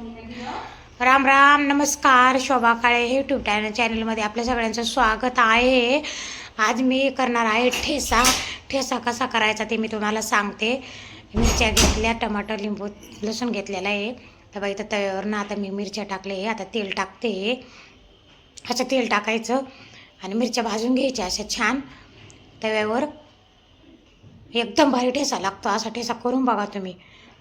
राम राम नमस्कार शोभा काळे YouTube channel चॅनलमध्ये आपल्या सगळ्यांचं स्वागत आहे. आज मी करणार आहे ठेसा. ठेसा कसा करायचा ते मी तुम्हाला सांगते. मिरच्या घेतल्या टमाटर लिंबू लसूण घेतलेला आहे. तर बाई इथं तव्यावरनं आता मी मिरच्या टाकले आता तेल टाकते असं तेल टाकायचं आणि मिरच्या भाजून घ्यायच्या अशा छान तव्यावर. एकदम भारी ठेसा लागतो. असा ठेसा करून बघा तुम्ही.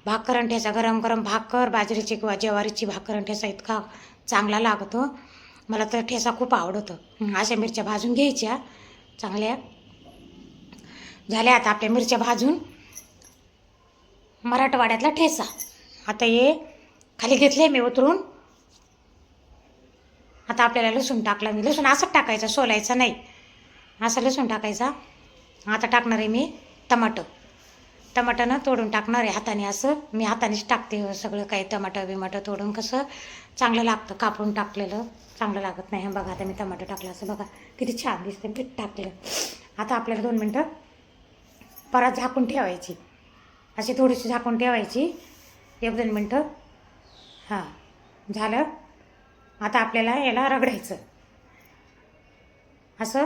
भाकर आणि गरम गरम भाकर बाजरीची किंवा ज्वारीची भाकर आणि इतका चांगला लागतो. मला तर ठेसा खूप आवडतो. अशा मिरच्या भाजून घ्यायच्या. चांगल्या. झाल्या आता आपल्या मिरच्या भाजून. मराठवाड्यातला ठेसा आता हे खाली घेतले मी उतरून. आता आपल्याला लसूण टाकला मी. लसूण असंच टाकायचं सोलायचं नाही. असं लसूण टाकायचा. आता टाकणार आहे मी टमाटं. टमाटं तोडून टाकणार आहे हाताने असं. मी हातानेच टाकते सगळं काही टमाटर बिमाटं तोडून कसं चांगलं लागतं कापून टाकलेलं. चांगलं लागत नाही. बघा आता मी टमाटर टाकलं असं. बघा किती छान दिसते पीठ टाकलं आता आपल्याला दोन मिनटं परत झाकून ठेवायची. अशी थोडीशी झाकून ठेवायची. एक दोन मिनटं. हां. झालं. आता आपल्याला याला रगडायचं. असं.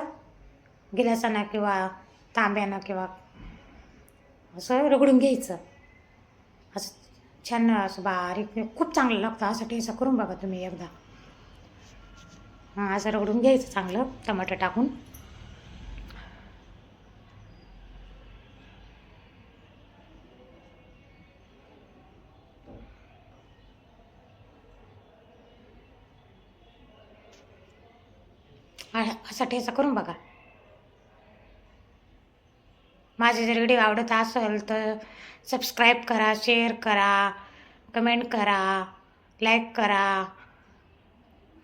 गिलासानं किंवा तांब्यानं किंवा असं रगडून घ्यायचं. असं छान असं बारीक खूप चांगलं लागतं. असं टेसा करून बघा तुम्ही एकदा. हां असं रगडून घ्यायचं चांगलं टमाटर टाकून. आ- असा ठेचा करून बघा. माझे जर व्हिडिओ आवडत असेल तर सबस्क्राईब करा शेअर करा कमेंट करा लाईक करा.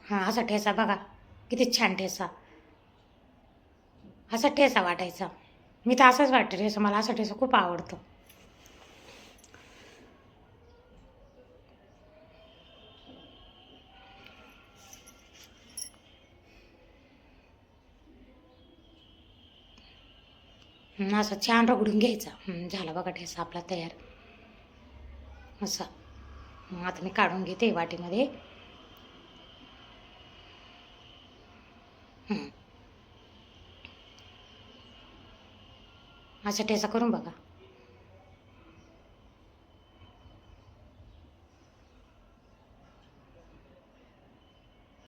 हां असा ठेसा बघा. किती छान ठेसा. असा ठेसा वाटायचा. मी तर असंच वाटतं ठेसा. मला असा ठेसा खूप आवडतो. असं छान रगडून घ्यायचा. झाला बघा ठेसा आपला तयार. असा. मग आता मी काढून घेते वाटीमध्ये. हं. असा ठेसा करून बघा.